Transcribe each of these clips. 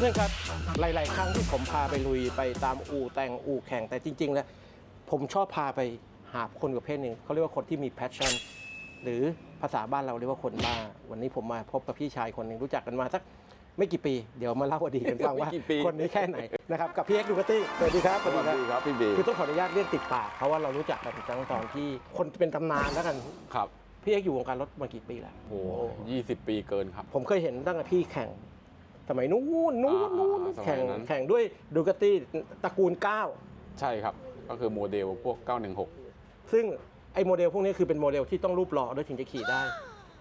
เพื่อนๆครับ หลาย ๆ ครั้งที่ผมพาไปลุยไปตามอู่แต่งอู่แข่งแต่จริงๆแล้วผมชอบพาไปหาคนประเภทหนึ่งเขาเรียกว่าคนที่มี passion หรือภาษาบ้านเราเรียกว่าคนบ้า วันนี้ผมมาพบกับพี่ชายคนหนึ่งรู้จักกันมาสักไม่กี่ปี เดี๋ยวมาเล่าอดีตกันฟังว่าไม่กี่ปี คนนี้แค่ไหนนะครับกับพี่เอ็กซ์ดูกตี้สวัสดีครับสวัสดีครับพี่บีคือต้องขออนุญาตเรียกติดปากเพราะว่าเรารู้จักกันตั้งตอนที่คนเป็นตำนานแล้วกันครับพี่เอ็กซ์อยู่วงการรถมากี่ปีแล้ว โอ้ยี่สิบปีเกินครับ ผมเคยเห็นตั้งแต่พี่แข่ง สมัยนู้นนู้นอ่านู้นอ่าสมัยแข่งนั้น แข่งด้วยดูกตี้ตระกูลใช่ครับ ก็คือโมเดลพวก 916 9ซึ่งไอ้โมเดลพวกนี้คือเป็นโมเดลที่ต้องรูปหล่อด้วยถึงจะขี่ได้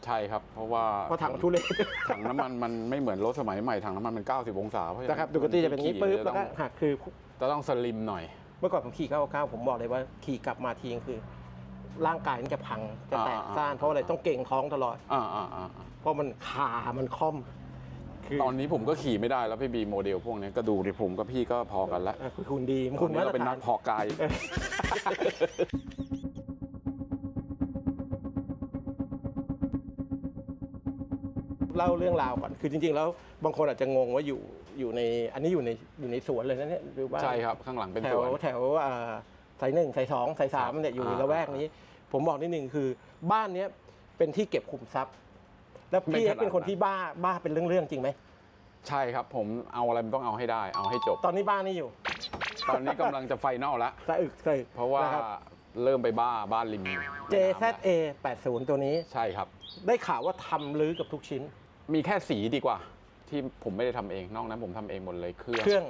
ใช่ครับ เพราะว่าเพราะถังมันทุเรศถังน้ำมันมันไม่เหมือนรถสมัยใหม่ถังน้ำมันมัน 90 องศาเพราะฉะนะครับดูกตี้จะเป็นอย่างนี้ปึ๊บแล้วก็หักคือ จะต้องสลิมหน่อย เมื่อก่อนผมขี่99ผมบอกเลยว่าขี่กลับมาทีคือ ร่างกายมันจะพังจะแตกอ่าซ่านเพราะอะไรต้องเก่งท้องตลอด อ่าอ่าอ่าอ่าเพราะมันขามันค่อม คือตอนนี้ผมก็ขี่ไม่ได้แล้วพี่บีโมเดลพวกนี้ก็ดูดิผมกับพี่ก็พอกันแล้วเออคุณคุณดีตคุอนณนี้มาตเรารเป็นฐานันกเพอกาย เล่าเรื่องราวก่อนคือจริง ๆ แล้วบางคนอาจจะงงว่าอยู่อยู่ในอันนี้อยู่ในอยู่ในสวนเลยนะเนี่ยหรือว่า ใช่ครับ ข้างหลังเป็นแถสววน แถวอ่าสายหนึ่งสายสองสายสามครับเนี่ยอยู่อ่า ละแวกนี้ ผมบอกนิดนึงคือบ้านเนี้ยเป็นที่เก็บขุมทรัพย์ แล้วพี่ไม่ขนาดเป็นคนที่บ้าบ้าเป็นเรื่องๆจริงไหมใช่ครับ ผมเอาอะไรมันต้องเอาให้ได้ เอาให้จบ ตอนนี้บ้านนี่อยู่ ตอนนี้กำลังจะไฟนอลแล้วสะอึกสะอึกเพราะว่านะครับ เริ่มไปบ้าบ้านริม JZA 80 ตัวนี้ ใช่ครับ ได้ข่าวว่าทำลื้อกับทุกชิ้น มีแค่สีดีกว่า ที่ผมไม่ได้ทำเองนอกนั้นผมทำเองหมดเลยเครื่องเครื่อง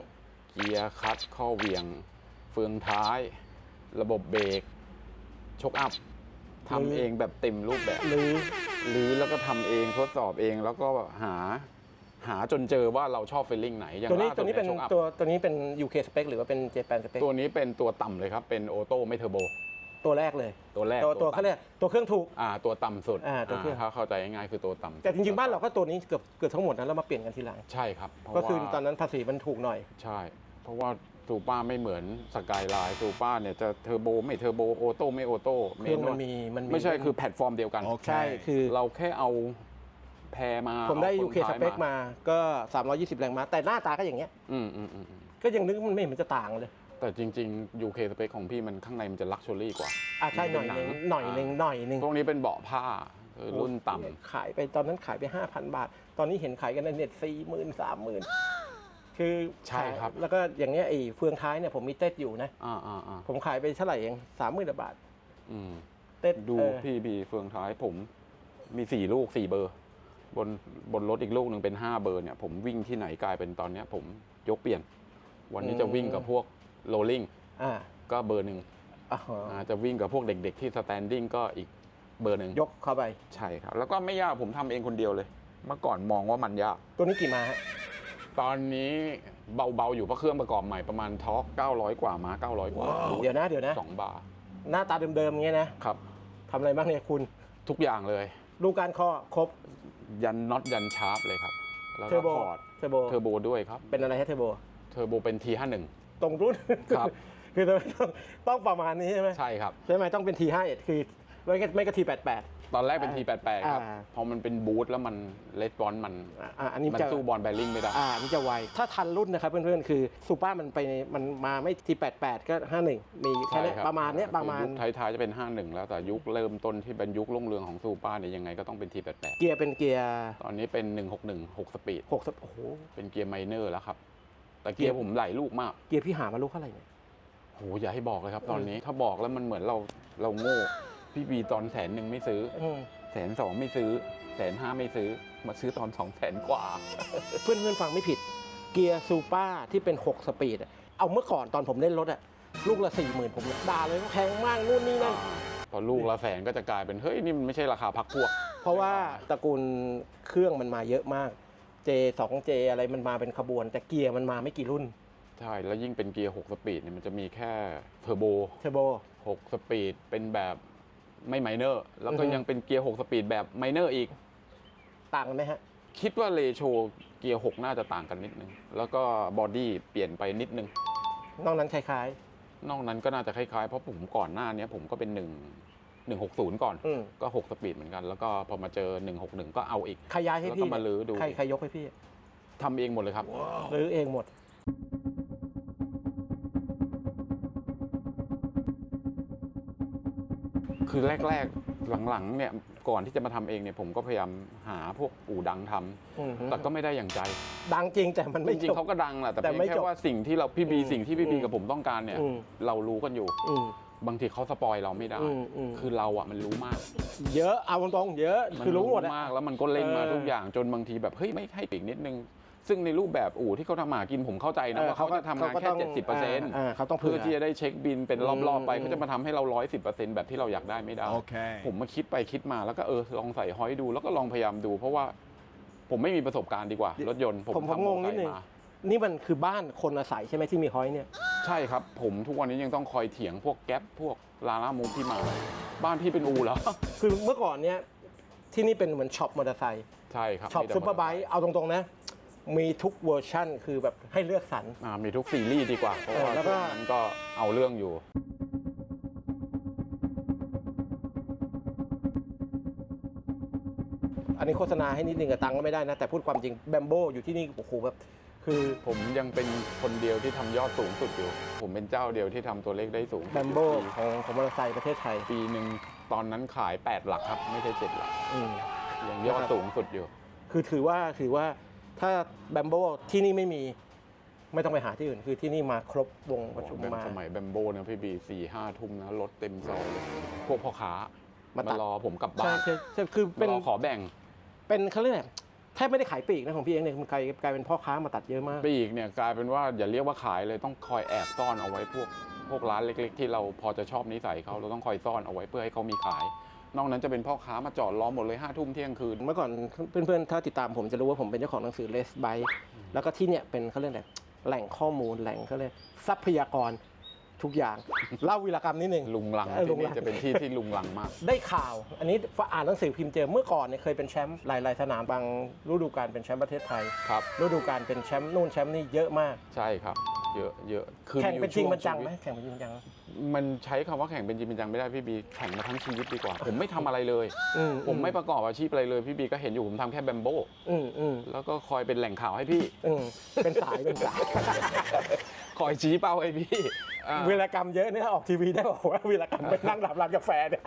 เกียร์คลัตช์ข้อเหวียง เฟืองท้าย ระบบเบรกชกอัพทำเองแบบเต็มรูปแบบลื้อ หรือแล้วก็ทำเองทดสอบเองแล้วก็หาหาจนเจอว่าเราชอบเฟลลิ่งไหนอย่างตัวนี้ล่าตัวสุดนี้เป็นย shock up ตัวตัวนี้เป็น UK spec หรือว่าเป็น Japan spec ตัวนี้เป็นตัวต่ำเลยครับ เป็นออโต้ไม่เทอร์โบ ตัวแรกเลย ตัวแรกตัวตัวต่ำเขาเรียกตัวเครื่องถูก อ่าตัวต่ำสุดอ่าตัวเครื่อง ถ้าเข้าใจง่ายๆคือตัวต่ำสุดแต่จริงๆ บ้านเราก็ตัวนี้เกือบเกือบทั้งหมดนั้นแล้วมาเปลี่ยนกันทีหลัง ใช่ครับเพราะก็คือว่าตอนนั้นภาษีมันถูกหน่อย ใช่ เพราะว่า ซูป้าไม่เหมือนสกายไลน์ซูป้าเนี่ยจะเทอร์โบไม่เทอร์โบออโต้ไม่ออโต้เครื่องมันมีมันมีไม่ใช่คือแพลตฟอร์มเดียวกันใช่คือเราแค่เอาแพรมาผมได้ อา UK คนท้าย spec มาก็ 320 แรงม้าแต่หน้าตาก็อย่างเงี้ย อืมอืมอืมอืมก็ยังนึกว่ามันไม่เห็นมันจะต่างเลย แต่จริงๆ UK สเปคของพี่มันข้างในมันจะลักชัวรี่กว่า อะใช่หน่อยหนึงหน่อยหนึงหน่อยหนึงพวกนี้เป็นเบาะผ้าคือรุ่นต่ำขายไปตอนนั้นขายไป 5,000 บาท ตอนนี้เห็นขายกันในเน็ตสี่หมื่นสามหมื่น คือใช่ครับแล้วก็อย่างเงี้ยไอ้เฟืองท้ายเนี่ยผมมีเต็ดอยู่นะ อ่าอ่าอ่าผมขายไปเท่าไหร่เองสามหมื่นบาท อืม เต็ดดูเออพี่บีเฟืองท้ายผมมีสี่ลูกสี่เบอร์ บนบนรถอีกลูกหนึ่งเป็นห้าเบอร์เนี่ยผมวิ่งที่ไหนกลายเป็นตอนเนี้ย ผมยกเปลี่ยน วันนี้จะวิ่งกับพวกโรลลิ่งอ่าก็เบอร์หนึ่งอ่าฮะอ่าจะวิ่งกับพวกเด็ก ๆ ที่สแตนดิ้งก็อีกเบอร์หนึ่งยกเข้าไป ใช่ครับ แล้วก็ไม่ยากผมทำเองคนเดียวเลย เมื่อก่อนมองว่ามันยากตัวนี้กี่ม้าฮะ ตอนนี้เบาๆอยู่เพราะเครื่องประกอบใหม่ประมาณทอร์ก900 กว่าม้า900 กว่าเดี๋ยวนะเดี๋ยวนะ สองบาร์หน้าตาเดิมๆอย่างเงี้ยนะครับ ทำอะไรบ้างเนี่ยคุณ ทุกอย่างเลย ลูกการข้อครบยันน็อตยันชาร์ปเลยครับ แล้วเทอก็ร์โบพอร์ตเทอร์โบเทอร์โบด้วยครับ เป็นอะไรฮะเทอร์โบ เทอร์โบเป็น T51 ตรงรุ่นครับ คือต้องต้องประมาณนี้ใช่ไหมใช่ครับ ใช่ไหมต้องเป็น T51 คือไม่ก็ไม่ก็ T88 ตอนแรกเป็น T88 ครับอ่า พอมันเป็นบูทแล้วมันเลสปอนมันอะอะอันนี้มันจะสู้บอลแบริ่งไม่ได้ อ่าอันนี้จะไว ถ้าทันรุ่นนะครับเพื่อนๆ คือซูเปอร์มันไปมันมาไม่ T88 ก็ 51 มีแค่เนี้ยใช่บประมาณเนี้ยประมาณ ยุคท้ายๆจะเป็น 51 แล้วแต่ยุคเริ่มต้นที่เป็นยุครุ่งเรืองของซูเปอร์เนี่ยยังไงก็ต้องเป็น T88 เกียร์เป็นเกียร์ตอนนี้เป็น 161 6 สปีด6สโอ้โห เป็นเกียร์ไมเนอร์แล้วครับ แต่เกียร์ผมไหลลูกมากเกียร์พี่หามาลูกเท่าไหร่เนี่ย โหอย่าให้บอกเลยครับตอนนี้ถ้าบอกแล้วมันเหมือนเราเราโง่ พี่บีตอนแสนหนึ่งไม่ซื้ออืมแสนสองไม่ซื้อแสนห้าไม่ซื้อมาซื้อตอนสองแสนกว่า เพื่อนๆฟังไม่ผิด เกียร์ซูเปอร์ที่เป็น 6 สปีดอะเอาเมื่อก่อนตอนผมเล่นรถอะลูกละ40,000ผมด่าเลยว่าแพงมากนู่นนี่นั่นพอลูกละแสนก็จะกลายเป็นเฮ้ยนี่มันไม่ใช่ราคาพักพวก เพราะว่าตระกูลเครื่องมันมาเยอะมาก J 2 J อะไรมันมาเป็นขบวน แต่เกียร์มันมาไม่กี่รุ่นใช่ แล้วยิ่งเป็นเกียร์ 6 สปีดเนี่ยมันจะมีแค่เทอร์โบเทอร์โบ 6 สปีดเป็นแบบ ไม่ไมเนอร์แล้วก็อือฮึยังเป็นเกียร์6สปีดแบบไมเนอร์อีก ต่างกันไหมฮะ คิดว่าเลโชเกียร์6น่าจะต่างกันนิดนึง แล้วก็บอดี้เปลี่ยนไปนิดนึง นอกนั้นคล้ายนอกนั้นก็น่าจะคล้ายๆ เพราะผมก่อนหน้าเนี้ยผมก็เป็น1 160ก่อนๆอืมก็6สปีดเหมือนกัน แล้วก็พอมาเจอ161ก็เอาอีก ใครย้ายให้แล้วพี่ก็มาลื้อดู ใครใครยกให้พี่ทำเองหมดเลยครับ หรือเองหมด คือแรกๆหลังๆเนี่ยก่อนที่จะมาทำเองเนี่ยผมก็พยายามหาพวกอู่ดังทำอืมแต่ก็ไม่ได้อย่างใจ ดังจริงแต่มันจไม่ริงจๆบเขาก็ดังแหละแต่แต่เพียงไม่แค่จบว่าสิ่งที่เราพี่บีอืมสิ่งที่พี่บีอืมกับผมต้องการเนี่ย อืม เรารู้กันอยู่ อืม บางทีเขาสปอยเราไม่ได้ อืมอืม คือเราอะมันรู้มาก เยอะเอาตรงๆเยอะ มันคือรู้หมดอะ มากแล้วมันก็เล่นมาเออทุกอย่างจนบางทีแบบเฮ้ยไม่ให้ปีกนิดนึง ซึ่งในรูปแบบอู่ที่เขาทำหากินผมเข้าใจนะว่าเขาจะทำงานแค่เจ็ดสิบเปอร์เซ็นต์าเขาต้องเพื่เพื่ออที่จะได้เช็คบินเป็นรอบๆไปอืมเขาจะมาทำให้เราร้อยสิบเปอร์เซ็นต์แบบที่เราอยากได้ไม่ได้ Okay. ผมมาคิดไปคิดมาแล้วก็เออลองใส่ฮอยดู แล้วก็ลองพยายามดู เพราะว่าผมไม่มีประสบการณ์ดีกว่า รถยนต์ผมผมผมทำงงนิดนึงมอเตอร์ไซค์มา นี่มันคือบ้านคนอาศัยใช่ไหมที่มีฮอยเนี่ย ใช่ครับ ผมทุกวันนี้ยังต้องคอยเถียงพวกแก๊ปพวกลาล่ามูฟที่มา บ้านพี่เป็นอูแล้วคือเมื่อก่อนเนี่ยที่นี่เป็นเหมือนช็อปมอเตอร์ไซค์ ใช่ครับช็อปมีแต่ซูเปอร์ไบค์เอาตรงๆนะ มีทุกเวอร์ชั่นคือแบบให้เลือกสรร อ่ามีทุกซีรีส์ดีกว่า เพราะว่าเออแล้วก็ ช่วงนั้นก็เอาเรื่องอยู่ อันนี้โฆษณาให้นิดนึงกับตังค์ก็ไม่ได้นะ แต่พูดความจริงแบมโบอยู่ที่นี่โอ้โหแบบคือผมยังเป็นคนเดียวที่ทำยอดสูงสุดอยู่ ผมเป็นเจ้าเดียวที่ทำตัวเลขได้สูงแบมโบของของมอเตอร์ไซค์ประเทศไทยปีหนึ่งตอนนั้นขาย 8 หลักครับ ไม่ใช่ 7 หลัก อืม ยังยอดสูงสุดอยู่ คือถือว่าถือว่า ถ้าแบมโบที่นี่ไม่มีไม่ต้องไปหาที่อื่น คือที่นี่มาครบวงประชุมแบบมา สมัยแบมโบนะพี่บีสี่ห้าทุ่มนะรถเต็มซอยเลยพวกพ่อค้ามามาตัดรอผมกลับบ้าใช่นใช่ใช่คือเป็นรอขอแบ่ง เป็นเขาเรียกอะไรแทบไม่ได้ขายปลีกนะของพี่เองเนี่ยมันกลายกลายเป็นพ่อค้ามาตัดเยอะมาก ปีกเนี่ยกลายเป็นว่าอย่าเรียกว่าขายเลยต้องคอยแอบซ่อนเอาไว้พวกพวกร้านเล็ก ๆ ที่เราพอจะชอบนิสัยเขาเราต้องคอยซ่อนเอาไว้เพื่อให้เขามีขาย นอกนั้นจะเป็นพ่อค้ามาจอดล้อมหมดเลยห้าทุ่มเที่ยงคืน เมื่อก่อนเพื่อนๆ ถ้าติดตามผมจะรู้ว่าผมเป็นเจ้าของหนังสือ Les b y แล้วก็ที่เนี่ยเป็นเขาเรียกอะไรแหล่งข้อมูลแหล่งเขาเรียกทรัพยากรทุกอย่างเล่าวีรกรรมนิดนึงลุงลังเออลุที่งลันี่งจะเป็นที่ที่ลุงลังมาก ได้ข่าว อันนี้อ่านหนังสือพิมพ์เจอเมื่อก่อนเนี่ยเคยเป็นแชมป์หลายๆสนามบางฤดูกาลเป็นแชมป์ประเทศไทยครับฤดูกาลเป็นแชมป์นู่นแชมป์นี่เยอะมากใช่ครับ เยอะเยอะคือแข่งเป็นจริงอยู่มันจังชีวิตไหมแข่งเป็นจริงจังไหมมันใช้คำว่าแข่งเป็นจริงเป็นจังไม่ได้พี่บีแข่งมาทั้งชีวิตดีกว่า ผมไม่ทำอะไรเลยอืผมไม่ประกอบอาชีพอะไรเลยพี่บีก็เห็นอยู่ผมทำแค่แบมโบอืมอืมแล้วก็คอยเป็นแหล่งข่าวให้พี่อืมเป็นสายเป็นสายคอยชี้เป้าให้พี่อ่าวีรกรรมเยอะเนี่ยออกทีวีได้บอกว่าวีรกรรมไปนั่งดับร้านกาแฟเนี่ย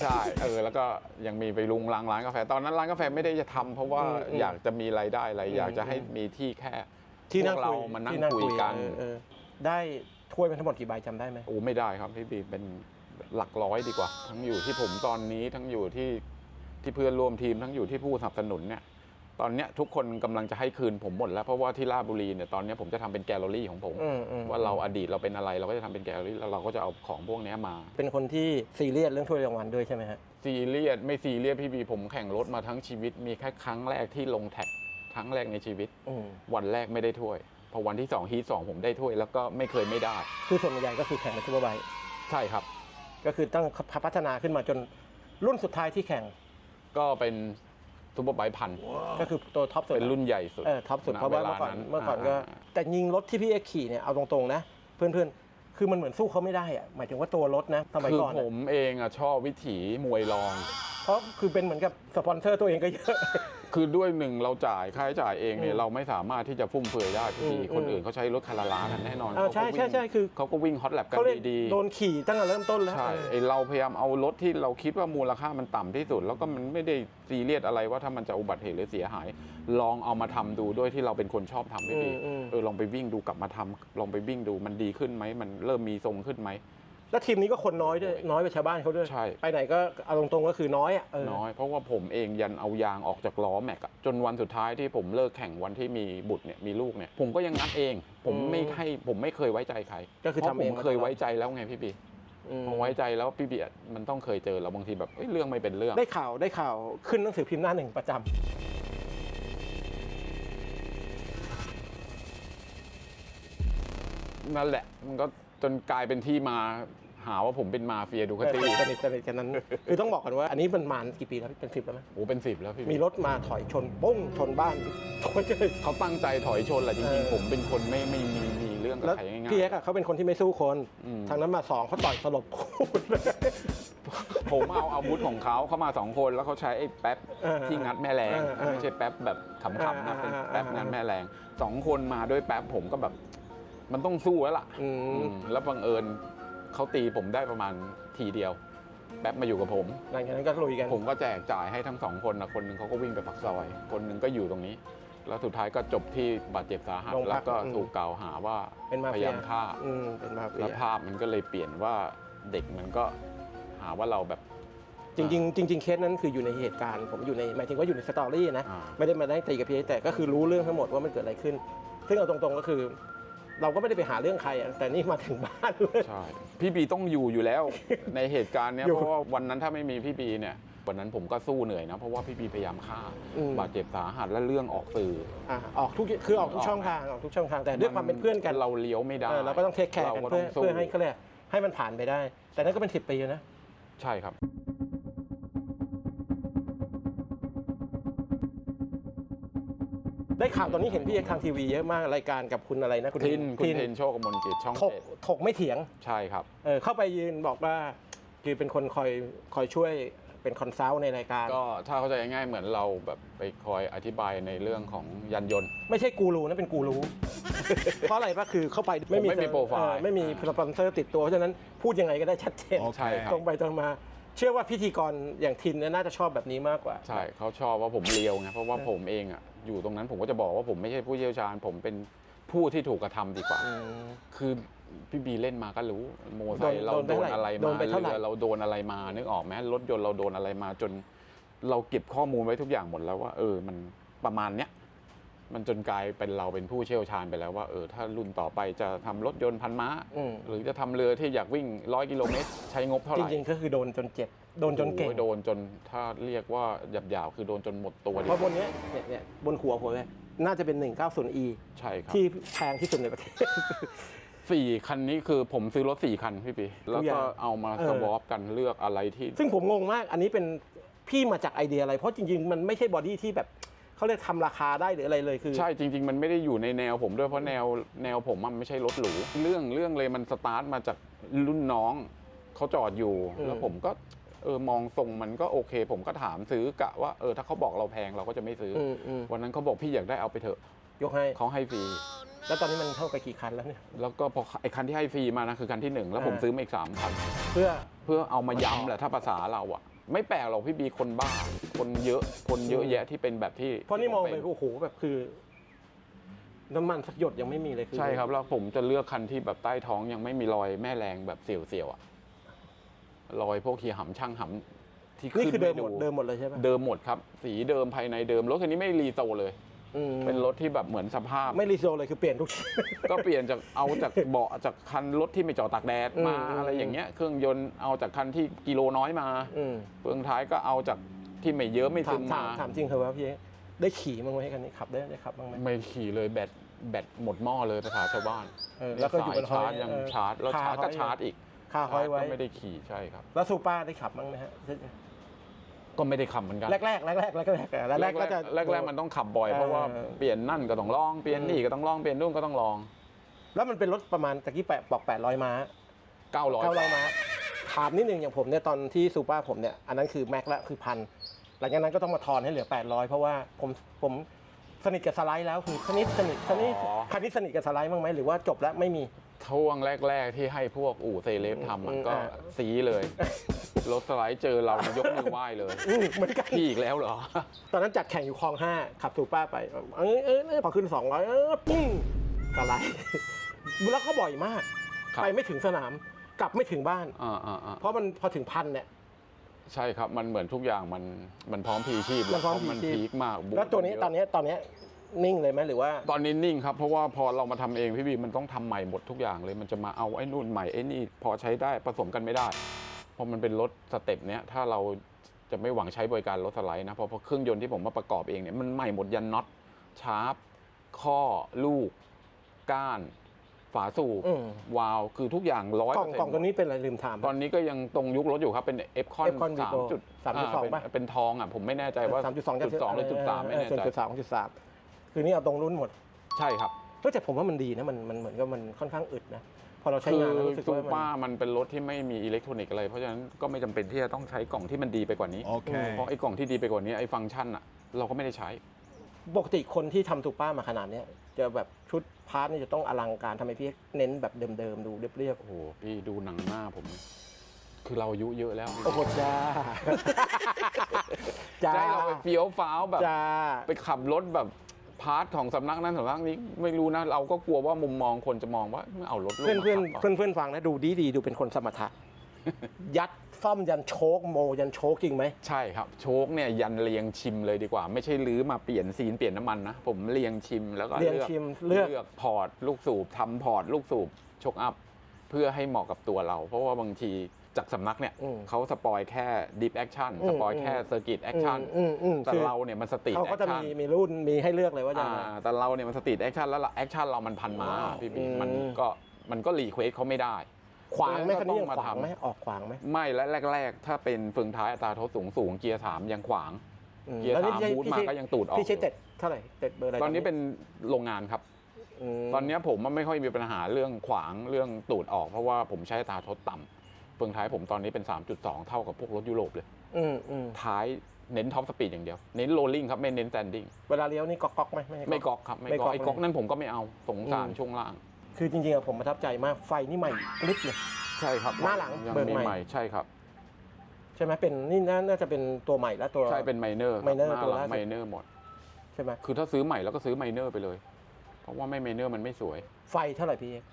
ใช่เออแล้วก็ยังมีไปลุงล้างร้านกาแฟตอนนั้นร้านกาแฟไม่ได้จะทำเพราะว่าอืมอืมอยากจะมีรายได้อะไรอืมอยากจะให้อืมมีที่แค่ ที่นั่งพวกเราคุยมานั่งที่คุยกัน เออเออได้ถ้วยเป็นทั้งหมดกี่ใบจำได้ไหม โอ้ไม่ได้ครับพี่บีเป็นหลักร้อยดีกว่า ทั้งอยู่ที่ผมตอนนี้ทั้งอยู่ที่ที่เพื่อนร่วมทีมทั้งอยู่ที่ผู้สนับสนุนเนี่ย ตอนเนี้ยทุกคนกำลังจะให้คืนผมหมดแล้วเพราะว่าที่ราชบุรีเนี่ยตอนเนี้ยผมจะทำเป็นแกลเลอรี่ของผม อืมอืม ว่าเราอดีตเราเป็นอะไรเราก็จะทำเป็นแกลเลอรี่แล้วเราก็จะเอาของพวกเนี้ยมา เป็นคนที่ซีเรียสเรื่องถ้วยรางวัลด้วยใช่ไหมฮะ ซีเรียสไม่ซีเรียสพี่บีผมแข่งรถมาทั้งชีวิตมีแค่ครั้งแรกที่ลงแท็ก ครั้งแรกในชีวิต อืมวันแรกไม่ได้ถ้วย พอวันที่2ฮีทสองผมได้ถ้วยแล้วก็ไม่เคยไม่ได้ คือส่วนใหญ่ก็คือแข่งเป็นซูเปอร์ไบค์ใช่ครับ ก็คือต้องพัฒนาขึ้นมาจนรุ่นสุดท้ายที่แข่งก็เป็นซูเปอร์ไบค์พันก็คือตัวท็อปสุดเป็นรุ่นใหญ่สุดเออท็อปสุดณเพราะว่าเมื่อก่อนลเมื่อก่อนก็าแต่ยิงรถที่พี่เอ็กซ์ขี่เนี่ยเอาตรงๆนะ เพื่อนๆ คือมันเหมือนสู้เขาไม่ได้อะหมายถึงว่าตัวรถนะสมัยคือก่อนผอะมเองอะชอบวิถีมวยรอง เพราะคือเป็นเหมือนกับสปอนเซอร์ตัวเองก็เยอะ คือด้วยหนึ่งเราจ่ายค่าใช้จ่ายเองเนี่อืยมเราไม่สามารถที่จะฟุ่มเฟือยได้พี่อืมคนอืมอื่นเขาใช้รถคาราลากันแน่นอนเออใช่เขาก็ใช่วิ่งใช่คือ เขาก็วิ่งฮอตแลบกันเขาเล่นดีๆ โดนขี่ตั้งแต่เริ่มต้นแล้ว ใช่เออไอเราพยายามเอารถที่เราคิดว่ามูลค่ามันต่ำที่สุด แล้วก็มันไม่ได้ซีเรียสอะไรว่าถ้ามันจะอุบัติเหตุหรือเสียหาย ลองเอามาทำดูด้วยที่เราเป็นคนชอบทำไม่ดีอืมอืม เออลองไปวิ่งดูกลับมาทำลองไปวิ่งดูมันดีขึ้นไหมมันเริ่มมีทรงขึ้นไหม แล้วทีมนี้ก็คนน้อยด้วยน้อยกว่าชาวบ้านเขาด้วย ใช่ ไปไหนก็เอาตรงๆก็คือน้อยอะเออ น้อยเพราะว่าผมเองยันเอายางออกจากล้อแม็กอะจนวันสุดท้ายที่ผมเลิกแข่งวันที่มีบุตรเนี่ยมีลูกเนี่ยผมก็ยังงัดเอง ผมไม่ให้ผมไม่เคยไว้ใจใครก็คือเพทำราะเอผงมเคยไว้ใจแล้วไงพี่บีอืมพอไว้ใจแล้วพี่บีอะมันต้องเคยเจอแล้วบางทีแบบเอ้ยเรื่องไม่เป็นเรื่อง ได้ข่าวได้ข่าวขึ้นหนังสือพิมพ์หน้าหนึ่งประจำนั่นแหละ มันก็จนกลายเป็นที่มา หาว่าผมเป็นมาเฟียดูคาตี้สนิทสนิทกันนั้น คือต้องบอกกันว่าอันนี้มันมานกี่ปีแล้วเป็นสิบแล้วไหมโอ้เป็นสิบแล้วพี่มีรถมาถอยชนปุ้งชนบ้านโอ้ยเขาตั้งใจถอยชนแหละจเอริงอๆผมเป็นคนไม่ไม่มีมีเรื่องกับแล้วใครง่ายพี่เอ็กซ์อะเขาเป็นคนที่ไม่สู้คนอืมทางนั้นมาสองเขาต่อยสลบคู่เลยๆผมเอาอาวุธของเขาเขามาสองคนแล้วเขาใช้ไอ้แป๊บเออที่งัดแม่แรงเออเออไม่ใช่แป๊บแบบขำๆนะเป็นเออเออแป๊บงัดแม่แรงสองคนมาด้วยแป๊บผมก็แบบ มันต้องสู้แล้วล่ะอืมอืมแล้วบังเอิญ เขาตีผมได้ประมาณทีเดียว แป๊บมาอยู่กับผม หลังจากนั้นก็ลุยกันผมก็แจกจ่ายให้ทั้งสองคนนะคนหนึ่งเขาก็วิ่งไปปักซอย คนหนึ่งก็อยู่ตรงนี้ แล้วสุดท้ายก็จบที่บาดเจ็บสาหัสโรงพักแล้วก็อืมถูกกล่าวหาว่าเป็นมาพเฟียายยามฆ่า อืมเป็นมาเฟีแล้วยภาพมันก็เลยเปลี่ยนว่าเด็กมันก็หาว่าเราแบบ จริงๆจริงๆเคสนั้นคืออยู่ในเหตุการณ์ผมอยู่ในหมายถึงว่าอยู่ในสตอรี่นะ อ่า ไม่ได้มาได้ตีกับพี่เอ็กซ์แต่ก็คือรู้เรื่องทั้งหมดว่ามันเกิดอะไรขึ้น ซึ่งเอาตรงๆก็คือ เราก็ไม่ได้ไปหาเรื่องใครอะแต่นี่มาถึงบ้านเลย ใช่พี่บีต้องอยู่อยู่แล้ว ในเหตุการณ์เนี้ยอยู่เพราะว่าวันนั้นถ้าไม่มีพี่บีเนี่ยวันนั้นผมก็สู้เหนื่อยนะเพราะว่าพี่บีพยายามฆ่าอืม บาดเจ็บสาหัสและเรื่องออกสื่ออะออกทุกคือออกทุกช่องทางออกทุกช่องทางแต่ด้วยความเป็นเพื่อนกันเราเลี้ยวไม่ได้เออเราก็ต้องเทคแคร์กันราเพื่อต้งสู้เพื่อให้เขาเรียกให้มันผ่านไปได้ แต่นั่นก็เป็นสิบปีแล้วนะ ใช่ครับ ได้ข่าวตอนนี้เห็นพี่เอกทางทีวีเยอะมากรายการกับคุณอะไรนะคุณทินคุณทินเทนโชคกมลกิจช่องถกเจ็ดถกไม่เถียงใช่ครับ เออเข้าไปยืนบอกว่าคือเป็นคนคอยคอยช่วยเป็นคอนซัลท์ในรายการ ก็ถ้าเข้าใจง่ายๆเหมือนเราแบบไปคอยอธิบายในเรื่องของยานยนต์ ไม่ใช่กูรูนะเป็นกูรู้ เพราะอะไรปะคือเข้าไปไม่มีผมไม่มีโปรไฟล์ เออไม่มีสปอนเซอร์ติดตัวเพราะฉะนั้นพูดยังไงก็ได้ชัดเจน ใช่ครับ ตรงไปตรงมา เชื่อว่าพิธีกรอย่างทินเนี่ยน่าจะชอบแบบนี้มากกว่า ใช่เขาชอบว่าผมเลียวไงเพราะว่าผมเองอะ อยู่ตรงนั้นผมก็จะบอกว่าผมไม่ใช่ผู้เชี่ยวชาญ ผมเป็นผู้ที่ถูกกระทำดีกว่าอืมคือพี่บีเล่นมาก็รู้โมไซค์โดนเราโดโดนนไปเท่าไหร่อะไรโดมานไปเท่าไหร่เรือเราโดนอะไรมานึกออกไหมรถยนต์เราโดนอะไรมาจน เราเก็บข้อมูลไว้ทุกอย่างหมดแล้วว่า เออมันประมาณเนี้ย มันจนกลายเป็นเราเป็นผู้เชี่ยวชาญไปแล้วว่าเออถ้ารุ่นต่อไปจะทำรถยนต์พันม้าอืมหรือจะทำเรือที่อยากวิ่งร้อยกิโลเมตรใช้งบเท่าไหจร่ริงๆก็คือโดนจนเจ็บ โดนจนเก่งโอ้ยโดนจนถ้าเรียกว่าหยาบๆคือโดนจนหมดตัวดีเพราะบนเนี้ยเนี่ยเนี่ยบนหัวผมเนี่ยน่าจะเป็น 190e ใช่ครับที่แพงที่สุดในประเทศสี่คันนี้คือผมซื้อรถสี่คันพี่ปีแล้วทุกอก็ย่างเอามาเออสวอปกันเลือกอะไรที่ ซึ่งผมงงมากอันนี้เป็นพี่มาจากไอเดียอะไร เพราะจริง ๆ มันไม่ใช่บอดี้ที่แบบ เขาเรียกทำราคาได้หรืออะไรเลยคือใช่จริง ๆ มันไม่ได้อยู่ในแนวผมด้วยเพราะแนวแนวผมมันไม่ใช่รถหรูเรื่องเรื่องเลยมันสตาร์ทมาจากรุ่นน้องเขาจอดอยู่อืมแล้วผมก็เออมองทรงมันก็โอเค ผมก็ถามซื้อกะว่าเออถ้าเขาบอกเราแพงเราก็จะไม่ซื้อออืมอืมวันนั้นเขาบอกพี่อยากได้เอาไปเถอะยกให้เขาให้ฟรีแล้วตอนนี้มันเท่ากับกี่คันแล้วเนี่ยแล้วก็พอไอ้คันที่ให้ฟรีมานะคือคันที่หนึ่งแล้วผมอ่าซื้อมาอีกสามคันเพื่อเพื่อเอามาย้ำแหละถ้าภาษาเราอะ ไม่แปลกหรอกพี่บีคนบ้า คนเยอะ คนเยอะแยะที่เป็นแบบที่เพราะนี่มองไปที่ผโอ้โหแบบคือ น้ำมันสักหยดยังไม่มีเลยคือใช่ครับ แล้วผมจะเลือกคันที่แบบใต้ท้องยังไม่มีรอยแม่แรงแบบเสียวๆอะรอยพวกเฮียหำช่างหำที่นี่ขึ้นคือเดิมไหมดเดิมหมดเลยใช่ปะเดิมหมดครับ สีเดิมภายในเดิมรถคันนี้ไม่รีโซเลย อืม เป็นรถที่แบบเหมือนสภาพ ไม่รีโซเลยคือเปลี่ยนทุกชิ้น ก็เปลี่ยนจากเอาจากเบาะจากคันรถที่ไม่จอดตากแดดมาอืม อะไรอย่างเงี้ยเครื่องยนต์เอาจากคันที่กิโลน้อยมาอืมเฟืองท้ายก็เอาจากที่ไม่เยอะไม่ถาซึมมถามมาถามจริงเถอะว่าพี่ได้ขี่บ้างไหมคันนี้ขับได้ได้ขับบ้างไหมไม่ขี่เลยแบตแบตหมดหม้อเลยภาษาชาวบ้านเออแล้วก็อยู่บนสายชาร์จฮอยยังเออชาร์จแล้วคาชาร์จก็ฮอยชาร์จอีกคาห้อยไว้ ก็ไม่ได้ขี่ใช่ครับ แล้วซูเปอร์ได้ขับบ้างไหมฮะ ก็ไม่ได้ขับเหมือนกัน แรกแรกแรกแรกแรกๆแรกๆแรกๆแรกแรกแรกแรกแรกๆมันต้องขับบ่อยเพราะว่าเออ เปลี่ยนนั่นก็ต้องลองเปลี่ยนนี่ก็ต้องลองเปลี่ยนนู่นก็ต้องลอง แล้วมันเป็นรถประมาณตะกี้แปะบอก 800 ม้า900 900ม้าถามนิดนึงอย่างผมเนี่ยตอนที่ซูเปอร์ผมเนี่ยอันนั้นคือแม็กละคือพันหลังจากนั้นก็ต้องมาทอนให้เหลือ 800 เพราะว่าผมผมสนิทกับสไลด์แล้วคือคณิตสนิทสนิทอ๋อ คณิตสนิทกับสไลด์บ้างไหมหรือว่าจบแล้วไม่มี ช่วงแรก ๆ ที่ให้พวกอู่เซเลบทำมันอืมก็อ่าสีเลยรถสไลด์เจอเรายกมือไหว้เลยอืมเหมือนกันพี่อีกแล้วเหรอ ตอนนั้นจัดแข่งอยู่คลองห้าขับซูเปอร์ไปเออเออเออพอขึ้น200เออปุ้งสไลด์แล้วก็บ่อยมากครับไปไม่ถึงสนามกลับไม่ถึงบ้านอ่าอ่าอ่าเพราะมันพอถึงพันเนี่ยใช่ครับมันเหมือนทุกอย่างมันมันพร้อมพีชีพมันพร้อมเพาะมันพลีชีพพีคมากบู๊แล้วตัวนี้เยะตอนนี้ตอนนี้ นิ่งเลยไหมหรือว่า ตอนนี้นิ่งครับเพราะว่าพอเรามาทำเองพี่บีมันต้องทำใหม่หมดทุกอย่างเลยมันจะมาเอาไอ้นู่นใหม่ไอ้นี่พอใช้ได้ผสมกันไม่ได้ เพราะมันเป็นรถสเต็ปเนี้ยถ้าเราจะไม่หวังใช้บริการรถสไลด์นะเพราะเพราะเครื่องยนต์ที่ผมมาประกอบเองเนี่ยมันใหม่หมดยันน็อตชาร์ปข้อลูก ก้าน ฝาสูบอืม วาล์วคือทุกอย่างร้อยกล่องกล่องตัวนี้เป็นอะไรลืมถาม ตอนนี้ก็ยังตรงยุครถอยู่ครับเป็นเอฟคอน Epcon สาม Vivo จุด3.2ป่ะ เป็นทองอะผมไม่แน่ใจว่าสามจุดสองจุดสองหรือจุดสามไม่แน่ใจ จุดสามจุดสาม คือนี่เอาตรงรุ่นหมดใช่ครับเฮ้ยแต่ผมว่ามันดีนะมันมันเหมือนกับมันค่อนข้างอึดนะพอเราใช้คืงานอแล้วรู้สึกซูว่าเปอมันร์มันเป็นรถที่ไม่มีอิเล็กทรอนิกส์อะไร เพราะฉะนั้นก็ไม่จำเป็นที่จะต้องใช้กล่องที่มันดีไปกว่านี้ Okay. เพราะไอ้กล่องที่ดีไปกว่านี้ไอ้ฟังก์ชันอะเราก็ไม่ได้ใช้ ปกติคนที่ทำตูป้ามาขนาดเนี้ยจะแบบชุดพาร์ทนี่จะต้องอลังการทำไมพี่เน้นแบบเดิมๆ ดูเรียบโอ้โหพี่ดูหนังหน้าผมเนี่ยคือเราอายุเยอะแล้วๆโอ้โหจ้า จ้าจะให้เราไปเฟี้ยวฟ้าวแบบ จ้า ไปขับรถแบบ พาร์ทของสำนักนั้นสำนักนี้ไม่รู้นะ เราก็กลัวว่ามุมมองคนจะมองว่าไม่เอารถลูกเพื่อนมาเพื่อนขับเพื่อนเพื่อนฟังนะดูดีดีๆดูเป็นคนสมถะ ยัดซ่อมยันโชกโมยันโชกจริงไหมใช่ครับ โชคเนี่ยยันเรียงชิมเลยดีกว่า ไม่ใช่ลื้อมาเปลี่ยนซีนเปลี่ยนน้ำมันนะ ผมเรียงชิมแล้วก็เรียงชิมเลือก เลือกพอร์ตลูกสูบทำพอร์ตลูกสูบชกอัพ เพื่อให้เหมาะกับตัวเรา เพราะว่าบางที จากสำนักเนี่ยอืมเขาสปอยแค่ดิฟแอคชั่นอืมสปอยแค่เซอร์กิตแอคชั่นอืมอืมแต่คือเราเนี่ยมันสตรีทเขาแอก็คจะชั่นมีมีรุ่นมีให้เลือกเลยว่าจะอ่าแต่เราเนี่ยมันสตรีทแอคชั่นแล้วแอคชั่นเรามันพันม้าพี่บีอืมมันก็มันก็รีเควสเขาไม่ได้ ขวางไหมก็คันนี้ต้ยัองงมาขวางทำไหมออกขวางไหมไม่และแรก ๆ ถ้าเป็นเฟืองท้ายอัตราโทษสูงสูงๆเกียร์สามยังขวางอืมเกียร์แล้วนี่สามพี่ใช้บูทพี่มาใช้ก็ยังตูดออกพี่ใช้เต็ดเท่าไหร่เต็ดเบอร์อะไรตอนนี้เป็นโรงงานครับมตอนนี้ผมมันไม่ค่อยมีปัญหาเรื่องขวางเรื่องตูดออก เพราะว่าผมใช้อัตราโทษต่ำ เฟืองท้ายผมตอนนี้เป็น 3.2 เท่ากับพวกรถยุโรปเลย อืมอืมท้ายเน้นท็อปสปีดอย่างเดียว เน้นโรลลิ่งครับ ไม่เน้นแซนดิ้งเวลาเลี้ยวนี่ก๊อกก๊อกไหมใช่ไม่ก๊อกครับ ไม่ไม่ก๊อกก๊อกไอ้ก๊อกเลยนั่นผมก็ไม่เอาสงสารอืมช่วงล่าง คือจริงๆอะผมประทับใจมากไฟนี่ใหม่กริบเลย ใช่ครับหน้าหลังยังเบิกมีใหม่ ใหม่ใช่ครับ ใช่ไหมเป็นนี่น่าน่าจะเป็นตัวใหม่แล้วตัว ใช่เป็นไมเนอร์ minor หน้าตัวหลัล่างสุด ไมเนอร์หมด ใช่ไหมคือถ้าซื้อใหม่แล้วก็ซื้อไมเนอร์ไปเลย เพราะว่าไม่ไมเนอร์มันไม่สวย ไฟเท่าไหร่พี่เอก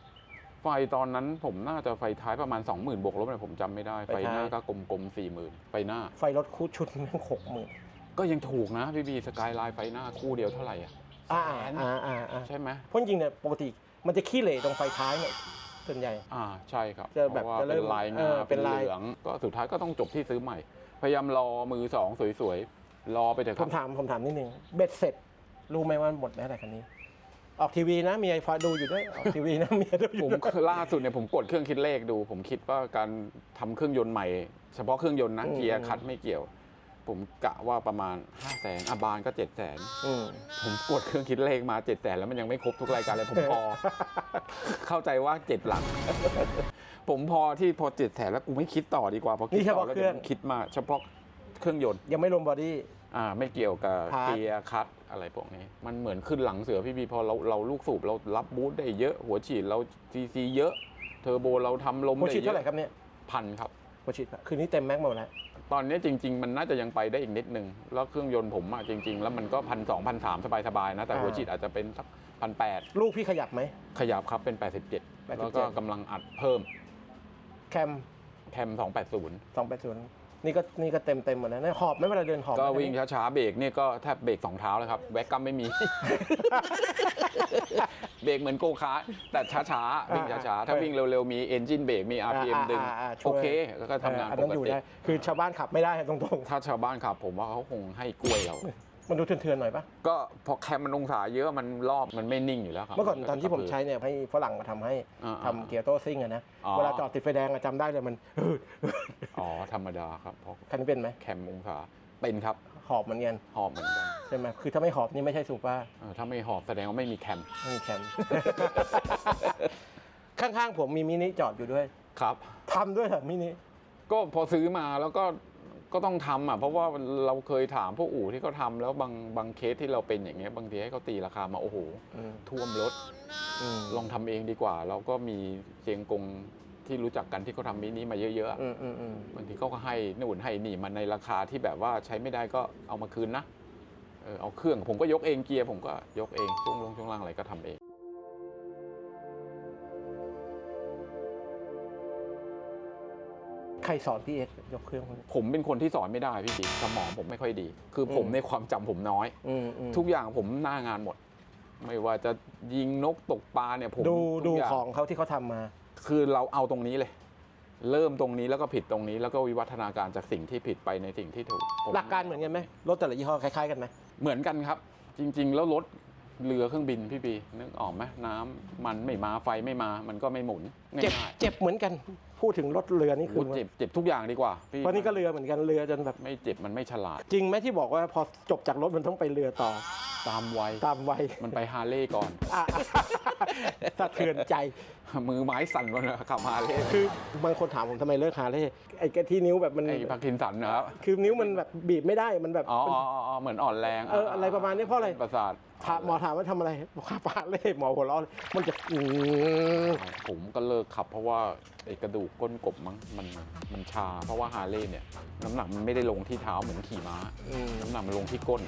ไฟตอนนั้นผมน่าจะไฟท้ายประมาณ 20,000บวกลบเลยผมจำไม่ได้ ไฟไฟท้าย หน้าก็กลมๆ40,000 ไฟหน้า ไฟรถคู่ชุดแม่งหกหมื่นก็ยังถูกนะพี่บีสกายไลน์ไฟหน้าคู่เดียวเท่าไหร่อะอ่าแสนอ่าอ่าอ่าใช่ไหมเพราะจริงๆเนี่ยปกติมันจะขี้เหร่ตรงไฟท้ายเนี่ยส่วนใหญ่ อ่าใช่ครับจะแบบเพราะว่าจะเริ่เป็นมลายเองาอเป็เป็นนลาย เหลืองก็สุดท้ายก็ต้องจบที่ซื้อใหม่ พยายามรอมือสองสวยๆ รอไปเถอะผครัมบถามผมถามนิดนึงเบ็ดเสร็จรู้ไหมว่าหมดไปเท่าไหร่คันนี้ ออกทีวีนะเมียไฟดูอยู่ด้วยออกทีวีนะเมียดูอผยู่มด้วยล่าสุดเนี่ยผมกดเครื่องคิดเลขดู ผมคิดว่าการทำเครื่องยนต์ใหม่ เฉพาะเครื่องยนต์นะอืมเกียร์คัดไม่เกี่ยว ผมกะว่าประมาณ5 0 0แสนอาบานก็7 0 0แสนอืมผมกดเครื่องคิดเลขมา7 0 0แสนแล้วมันยังไม่ครบทุกรายการเลยผมพอ เข้าใจว่า7หลัก ผมพอที่พอ7 0 0แสนแล้วกูไม่คิดต่อดีกว่าเพราะคิดนี่เฉต่อพาะแล้วเครื่องดี๋ยวคิดมาเฉพาะเครื่องยนต์ ยังไม่รวมบอดี้ อ่าไม่เกี่ยวกับพาร์ท เกียร์คัต อะไรพวกนี้ มันเหมือนขึ้นหลังเสือพี่บีพอเราเราลูกสูบเรารับบูทได้เยอะ หัวฉีดเราซีซีเยอะ เทอร์โบเราทำลมหัวได้ฉีดเยเท่าไหร่อะครับเนี่ยพันครับ หัวฉีดคืนนี้เต็มแม็กซ์หมดแล้ว ตอนนี้จริง ๆ มันน่าจะยังไปได้อีกนิดนึง แล้วเครื่องยนต์ผมอะจริง ๆ แล้วมันก็พันสองพันสามสบายๆนะ แต่อ่า หัวฉีดอาจจะเป็นสักพันแปดลูกพี่ขยับไหม ขยับครับเป็น 87 แล้วก็กำลังอัดเพิ่มแคมแคม280 สองแปดศูนย์ นี่ก็นี่ก็เต็มเต็มหมดแล้วนะหอบไหมเวลาเดินหอบไหมก็วิ่งช้าๆเบรกเนี่ยก็แทบเบรกสองเท้าแล้วครับ แว็กกัมไม่มี เบรกเหมือนโกคาร์ทแต่ช้าๆวิ่งช้าๆถ้าวิ่งเร็วๆมีเอนจินเบรกมี RPM ดึงาาาช่โอวยเคแล้วก็ทำงานเอออัปนั้นกอยู่ติ ได้คือชาวบ้านขับไม่ได้ตรงถ้าชาวบ้านขับผมว่าเขาคงให้กล้วยเราๆ มันดูเถื่อนๆหน่อยปะก็พอแคมมันองศาเยอะมันรอบมันไม่นิ่งอยู่แล้วครับ เมื่อก่อนตอนที่ผมใช้เนี่ยให้ฝรั่งมาทำให้อ่าทำเกียร์โต้ซิ่งอะนะ อ๋อ เวลาจอดติดไฟแดงอะจำได้เลยมัน อ๋อธรรมดาครับเพราะคันนี้เป็นไหมแคมองศาเป็นครับหอบเหมือนกันหอบเหมือนกันใช่ไหมคือถ้าไม่หอบนี่ไม่ใช่ซูเปอร์เออถ้าไม่หอบแสดงว่าไม่มีแคมไม่มีแคม ข้างๆผมมีมินิจอดอยู่ด้วยครับ ทำด้วยเหรอมินิก็พอซื้อมาแล้วก็ ก็ต้องทำอะเพราะว่าเราเคยถามพวกอู่ที่เขาทำแล้วบางบางเคสที่เราเป็นอย่างเงี้ยบางทีให้เขาตีราคามาโอ้โหอืมท่วมรถ อืมลองทำเองดีกว่า เราก็มีเชียงกงที่รู้จักกันที่เขาทำมินิมาเยอะๆอะอืมอืมอืมบางทีเขาก็ให้นู่นให้นี่มันในราคาที่แบบว่าใช้ไม่ได้ก็เอามาคืนนะเออเอาเครื่องผมก็ยกเองเกียร์ผมก็ยกเองช่วงลงช่วงล่างอะไรก็ทำเอง ใครสอนพี่เอ็กซ์ยกเครื่องพวกนี้ผมเป็นคนที่สอนไม่ได้พี่บิ๊กสมองผมไม่ค่อยดี คือผมอืมในความจำผมน้อยอืมอืมทุกอย่างผมหน้างานหมด ไม่ว่าจะยิงนกตกปลาเนี่ยผมดูทุกดูย่าของเขาที่เขาทำมา คือเราเอาตรงนี้เลย เริ่มตรงนี้แล้วก็ผิดตรงนี้ แล้วก็วิวัฒนาการจากสิ่งที่ผิดไปในสิ่งที่ถูกผมหลักการเหมือนกันไหมรถแต่ละยี่ห้อคล้ายๆกันไหมเหมือนกันครับ จริง ๆ แล้วรถเรือเครื่องบินพี่บีนึกออกไหมน้ำมันไม่มาไฟไม่มา มันก็ไม่หมุนเจ็บง่ายเจ็บเหมือนกัน พูดถึงรถเรือนี่ๆคือโอ้เจ็บเจ็บทุกอย่างดีกว่าพี่เพราะนี่ก็เรือเหมือนกันเรือจนแบบ ไม่เจ็บมันไม่ฉลาด จริงไหมที่บอกว่าพอจบจากรถมันต้องไปเรือต่อ ตามวัยตามวัยมันไปฮาร์เลย์ก่อนอะสะเทือนใจ มือไม้สั่นหมดเลยขับฮาร์เลย์คือบางคนถามผมทำไมเลิกหาเล่ไอ้กระที่นิ้วแบบมัน ไอ้พักทินสันนะครับคือนิ้วมันแบบบีบไม่ได้มันแบบอ๋ออ๋ออ๋อเหมือนอ่อนแรงเอออะไรประมาณนี้เพราะอะไรประสาทถามหมอถามว่าทำอะไรบอกขับหาเล่หมอหัวเราะเลยมันจะอืมผมก็เลิกขับเพราะว่าไอ้กระดูกก้นกบมั้งมันมันชา เพราะว่าฮาร์เลย์เนี่ยน้ำหนักมันไม่ได้ลงที่เท้าเหมือนขี่ม้า อืม น้ำหนักมันลงที่ก้น